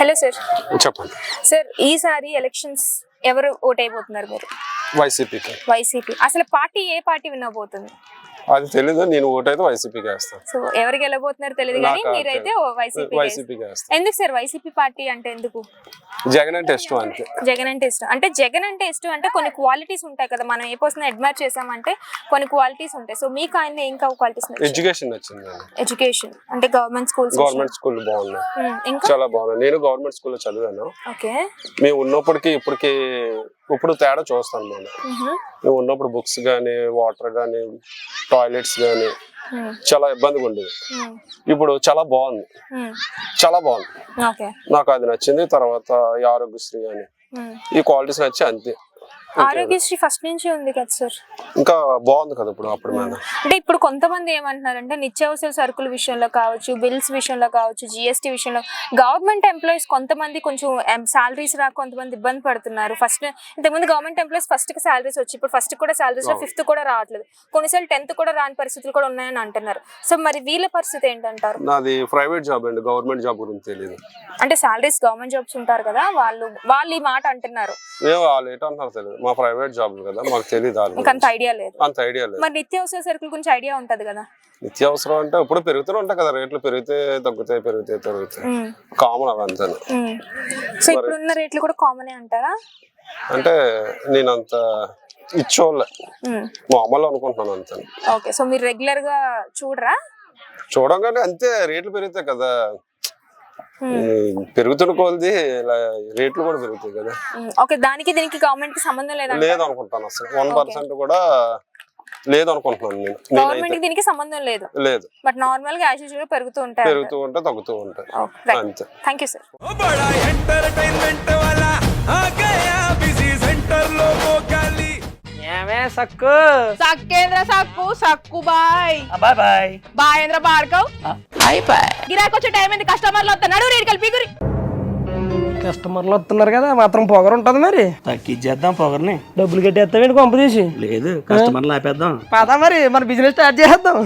Hello sir. చెప్పండి. Sir ఈసారి elections ఎవరు ఓట్ అయిపోతున్నారు మీరు? వైసీపీకి. వైసీపీ. అసలు పార్టీ ఏ పార్టీ విన్ అవబోతుంది అది తెలీదు నేను ఓటైతే వైసీపీకి వేస్తాను. సో ఎవరు గెలబోతున్నారు తెలియదు కానీ మీరైతే వైసీపీ వైసీపీకి వేస్తాను. ఎందుకు సార్ వైసీపీ పార్టీ అంటే ఎందుకు? జగన్ అంటే ఇష్టం అంతే. జగన్ అంటే ఇష్టం. అంటే జగన్ అంటే ఇష్టం అంటే కొన్ని క్వాలిటీస్ ఉంటాయి కదా మనం ఏ పర్సన్ అడ్మైర్ చేసామంటే కొన్ని క్వాలిటీస్ ఉంటాయి. సో మీకు ఆయన ఏం క్వాలిటీస్ ఎడ్యుకేషన్ నచ్చిందండి. ఎడ్యుకేషన్. అంటే గవర్నమెంట్ స్కూల్స్ గవర్నమెంట్ స్కూల్ బాగున్నాయి. ఇంకా? చాలా బాగున్నాయి. నేను గవర్నమెంట్ స్కూల్లో చదివాను. ఓకే. మేము ఉన్నప్పటికీ ఇప్పటికి ఇప్పుడు తేడా చూస్తాను నేను. మేము ఉన్నప్పుడు బుక్స్ కానీ వాటర్ కానీ టాయిలెట్స్ కానీ చాలా ఇబ్బందిగా ఉండేది. ఇప్పుడు చాలా బాగుంది. చాలా బాగుంది. నాకు అది నచ్చింది. తర్వాత ఈ ఆరోగ్యశ్రీ అని ఈ క్వాలిటీస్ నచ్చి అంతే. ఆరోగ్యశ్రీ ఫస్ట్ నుంచి ఉంది కదా సార్. ఇంకా బాగుంది కదా ఇప్పుడు అప్పుడు మీద అంటే ఇప్పుడు కొంతమంది ఏమంటున్నారంటే నిత్యావసర సరుకుల విషయంలో కావచ్చు బిల్స్ విషయంలో కావచ్చు జిఎస్టీ విషయంలో గవర్నమెంట్ ఎంప్లాయీస్ కొంతమంది కొంచెం సాలరీస్ రాక కొంతమంది ఇబ్బంది పడుతున్నారు. ఫస్ట్ ఇంతకుముందు గవర్నమెంట్ ఎంప్లాయీస్ ఫస్ట్కి సాలరీస్ వచ్చి ఇప్పుడు ఫస్ట్ కూడా సాలరీస్ ఫిఫ్త్ కూడా రావట్లేదు. కొన్నిసార్లు టెన్త్ కూడా రాని పరిస్థితులు కూడా ఉన్నాయని అంటున్నారు. సో మరి వీళ్ళ పరిస్థితి ఏంటంటారు? నాది ప్రైవేట్ జాబ్ అండి గవర్నమెంట్ జాబ్ గురించి తెలియదు అంటే సాలరీస్ గవర్నమెంట్ జాబ్స్ ఉంటారు కదా వాళ్ళు వాళ్ళు ఈ మాట అంటున్నారు. వాళ్ళు ఏంటంటున్నారు తెలియదు మా ప్రైవేట్ జాబ్ కదా మాకు తెలియదు మీకు అంత. ఐడియా లేదు. అంత ఐడియా లేదు. మరి నిత్యావసర సరుకుల గురించి ఐడియా ఉంటది కదా. నిత్యావసరం అంటే ఇప్పుడు పెరుగుతూనే ఉంటాయి కదా రేట్లు పెరిగితే తగ్గుతాయి పెరిగితే తగ్గుతాయి కామన్ అవి అంతే. సో ఇప్పుడున్న రేట్లు కూడా కామనే అంటారా? అంటే నేను అంత ఇచ్చోళ్ళే. మామూలు అనుకుంటున్నాను అంతే. ఓకే. సో మీరు రెగ్యులర్గా చూడరా? చూడంగానే అంతే రేట్లు పెరుగుతాయి కదా. పెరుగుతున్న కొలది ఇలా రేట్లు కూడా పెరుగుతాయి కదా. ఓకే దానికి దీనికి గవర్నమెంట్కి సంబంధం లేదంట లేదు అనుకుంటాను అసలు. వన్ పర్సెంట్ కూడా లేదు అనుకుంటున్నాను నేను గవర్నమెంట్ దీనికి సంబంధం లేదు. లేదు. బట్ నార్మల్గా యాజ్ యూజువల్ పెరుగుతూ ఉంటాయి పెరుగుతూ ఉంటే తగ్గుతూ ఉంటాయి. అంతే. థ్యాంక్ యూ సార్ సక్కు సక్కేంద్ర సక్కు సక్కు bye. Bye bye. బాయేంద్ర Bhargav. Bye bye. గిరాకి వచ్చే టైం ఏంది? కస్టమర్లు వస్తున్నాడు కలిపి గురి కస్టమర్లు వస్తున్నారు కదా మాత్రం పొగరు ఉంటది మరి. తగ్గించేద్దాం పొగర్ని. డబ్బులు కట్టేస్తావేంటి కొంప తీసి? లేదు కస్టమర్లు ఆపేద్దాం పదా మరి మన బిజినెస్ స్టార్ట్ చేద్దాం